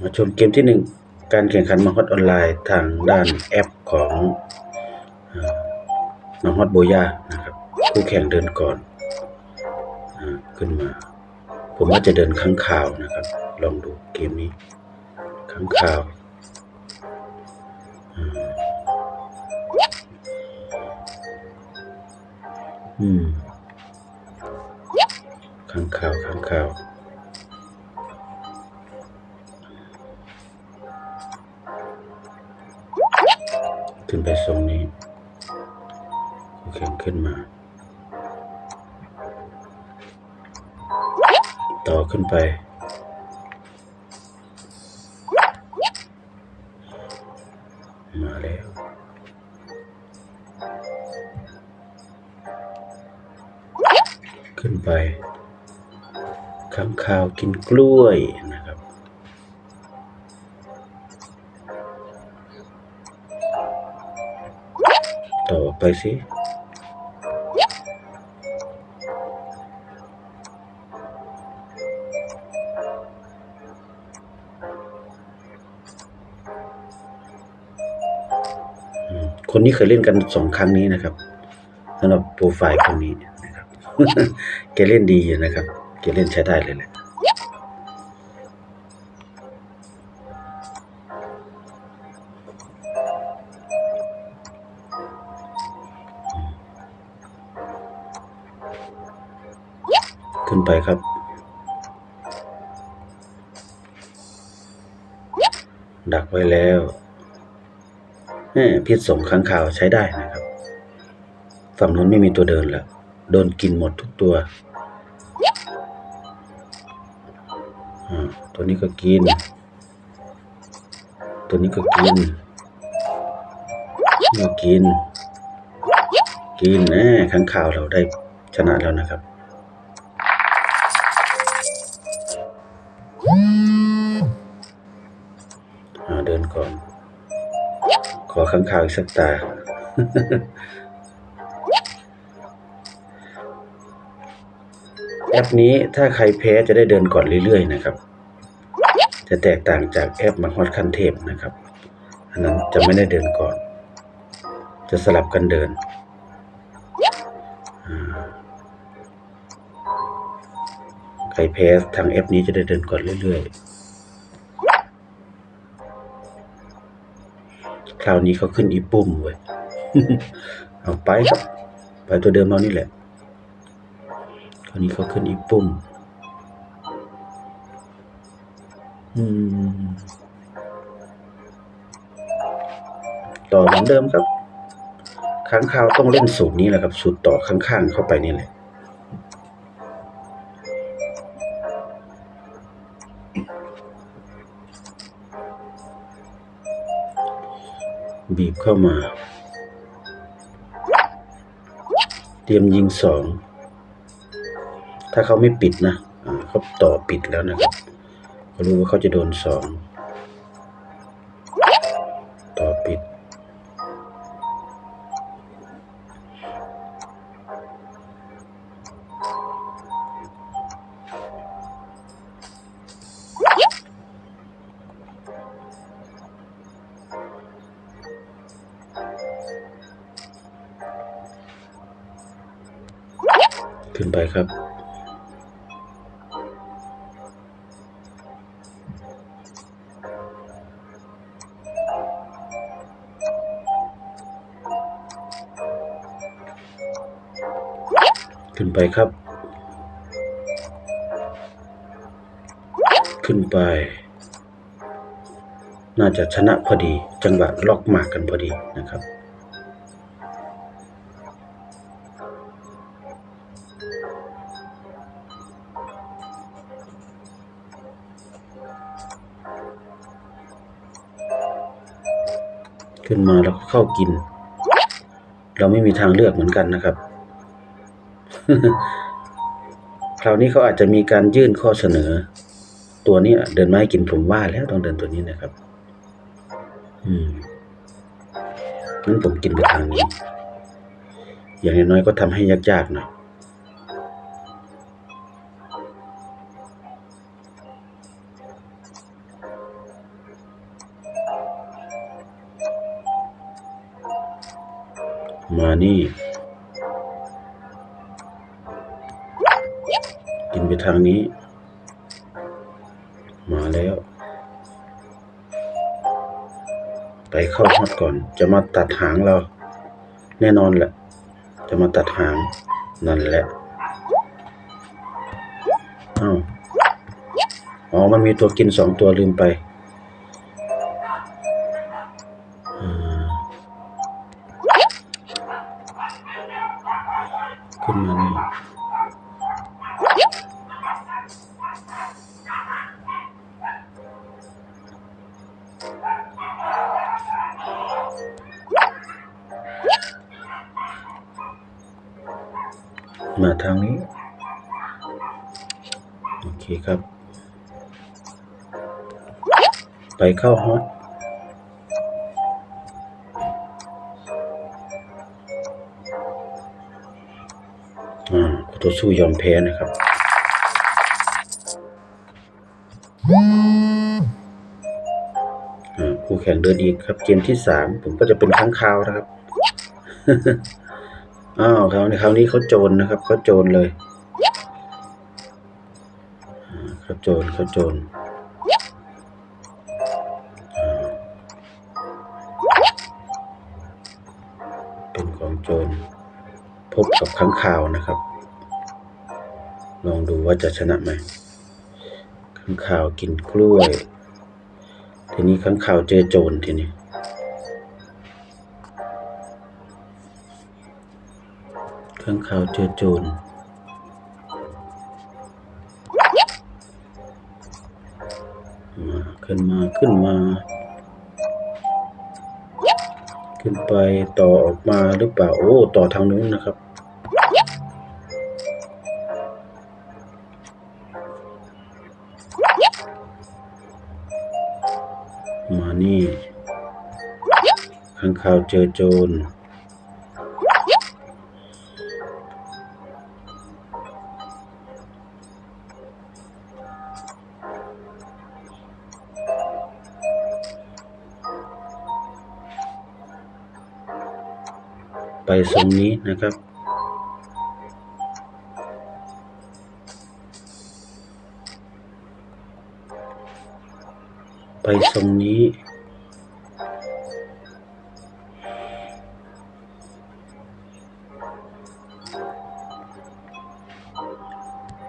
มาชมเกมที่หนึ่งการแข่งขันมาฮอตออนไลน์ทางด้านแอปของอามาฮอตโบย่านะครับคู่แข่งเดินก่อนอขึ้นมา ผมว่าจะเดินข้างข่าวนะครับ ลองดูเกมนี้ข้างข่าวอืมข้างข่าวข้างข่าว ขึ้นไปทรงนี้โอเคขึ้นมา ต่อขึ้นไป มาแล้วขึ้นไปข้างคาวกินกล้วยนะ ต่อไปสิคนนี้เคยเล่นกันสองครั้งนี้นะครับสำหรับโปรไฟล์คนนี้นะครับ แกเล่นดีนะครับ แกเล่นใช้ได้เลยแหละ ไปครับ ดักไว้แล้วพิษสงค้างคาวใช้ได้นะครับ ฝั่งนู้นไม่มีตัวเดินแล้ว โดนกินหมดทุกตัวอ่าตัวนี้ก็กิน ตัวนี้ก็กินก็กิน กินแหมค้างคาวเราได้ชนะแล้วนะครับ เดินก่อน ขอข้างข่าวอีกสักตา แอปนี้ถ้าใครแพ้จะได้เดินก่อนเรื่อยๆนะครับ จะแตกต่างจากแอปมาฮอตคันเทพนะครับ อันนั้นจะไม่ได้เดินก่อน จะสลับกันเดินอ่า ใครแพ้ทางแอปนี้จะได้เดินก่อนเรื่อยๆ คราวนี้เขาขึ้นอีปุ่มเว้ย เอาไป ไปตัวเดิมเรานี่แหละ คราวนี้เขาขึ้นอีปุ่ม อืม ต่อเหมือนเดิมครับค้างคาวต้องเล่นสูตรนี้แหละครับ สูตรต่อข้างๆเข้าไปนี่แหละ บีบเข้ามา เตรียมยิงสอง ถ้าเขาไม่ปิดนะเขาต่อปิดแล้วนะครับเขารู้ว่าเขาจะโดนสอง ขึ้นไปครับ ขึ้นไปครับ ขึ้นไป น่าจะชนะพอดี จังหวะล็อกหมากกันพอดีนะครับ ขึ้นมาแล้วก็เข้ากิน เราไม่มีทางเลือกเหมือนกันนะครับ คราวนี้เขาอาจจะมีการยื่นข้อเสนอ ตัวนี้เดินไม้กินผมว่าแล้วต้องเดินตัวนี้นะครับ อืมงั้นผมกินไปทางนี้ อย่างน้อยก็ทำให้ยากๆหน่อย มานี่ กินไปทางนี้ มาแล้ว ไปเข้าฮอตก่อน จะมาตัดหางเรา แน่นอนแหละ จะมาตัดหาง นั่นแหละอ้าวอ๋อ มันมีตัวกินสองตัวลืมไปอ่า ขึ้นมานี่มาทางนี้ โอเคครับ ไปเข้าฮอต ต่อสู้ยอมแพ้นะครับอ่าคู่แข่งเดินอีกครับ เกมที่สามผมก็จะเป็นค้างคาวนะครับ อ้าวคราวนี้คราวนี้เขาโจรนะครับเขาโจรเลยอ่าเขาโจรเขาโจรอ่าเป็นของโจรพบกับค้างคาวนะครับ ลองดูว่าจะชนะไหมค้างคาวกินกล้วย ทีนี้ค้างคาวเจอโจรทีนี้ข้างข่าวเจอโจรมาขึ้นมาขึ้นมา ขึ้นไปต่อออกมาหรือเปล่า โอ้ ต่อทางนู้นนะครับ ข่าวเจอโจรไปทรงนี้นะครับ ไปทรงนี้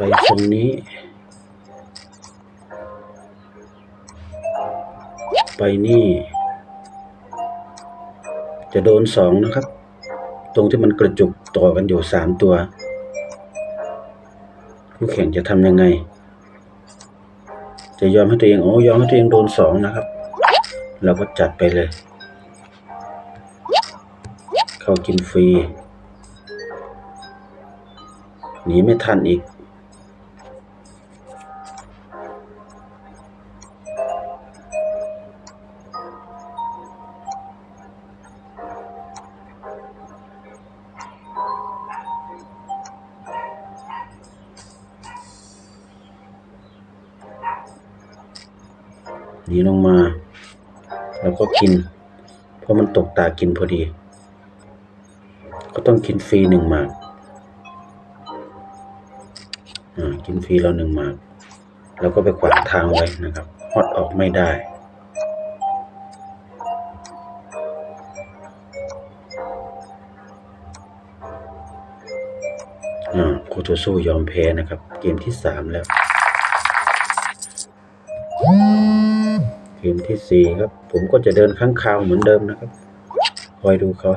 ไปทรงนี้ ไปนี่ จะโดนสองนะครับ ตรงที่มันกระจุกต่อกันอยู่สามตัวผู้แข่งจะทำยังไง จะยอมให้ตัวเองโอ้ยอมให้ตัวเองโดนสองนะครับ เราก็จัดไปเลย เข้ากินฟรีหนีไม่ทันอีก หนีลงมา แล้วก็กิน เพราะมันตกตากินพอดี ก็ต้องกินฟรีหนึ่งหมากอ่ากินฟรีแล้วหนึ่งหมาก แล้วก็ไปขวางทางไว้นะครับฮอตออกไม่ได้อ่าคูโตสู้ยอมแพ้นะครับ เกมที่สามแล้ว ที่สี่ครับ ผมก็จะเดินข้างคาวเหมือนเดิมนะครับ คอยดูเขา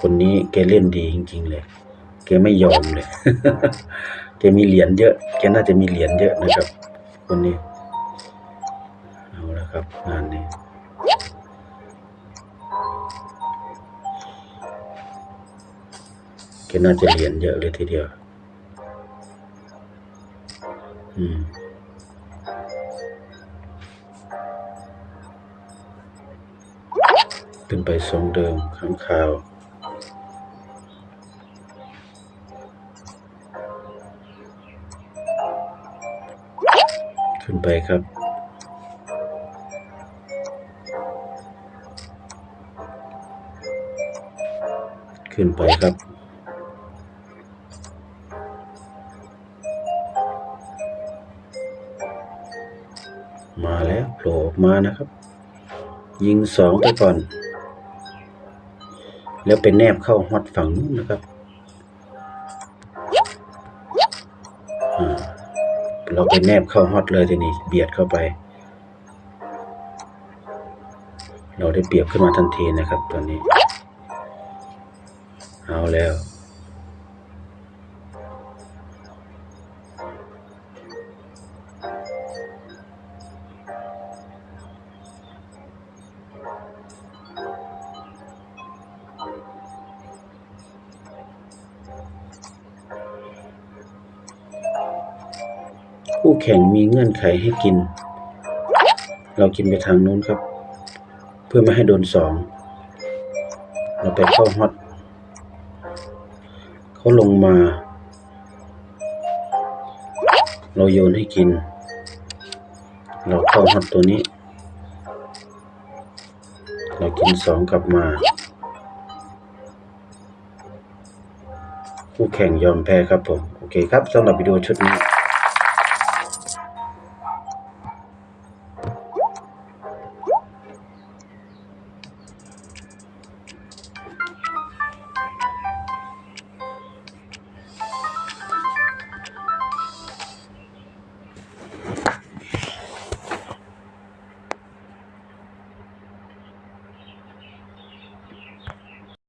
คนนี้แกเล่นดีจริง ๆ เลยแกไม่ยอมเลยแกมีเหรียญเยอะแกน่าจะมีเหรียญเยอะนะครับ คนนี้ เอาละครับ งานนี้แกน่าจะเหรียญเยอะเลยทีเดียว อืม ขึ้นไปทรงเดิมข้างคาวขึ้นไปครับ ขึ้นไปครับ มาแล้วโผล่ออกมานะครับ ยิงสองไปก่อน แล้วไปแนบเข้าฮอตฝั่งนู้นนะครับอ่าเราไปแนบเข้าฮอตเลยทีนี้ เบียดเข้าไป เราได้เปรียบขึ้นมาทันทีนะครับ ตอนนี้ เอาแล้ว แข่งมีเงื่อนไขให้กิน เรากินไปทางนู้นครับ เพื่อไม่ให้โดนสอง เราไปเข้าฮอตเขาลงมา เราโยนให้กิน เราเข้าฮอตตัวนี้ เรากินสองกลับมา คู่แข่งยอมแพ้ครับผม โอเคครับสำหรับวิดีโอชุดนี้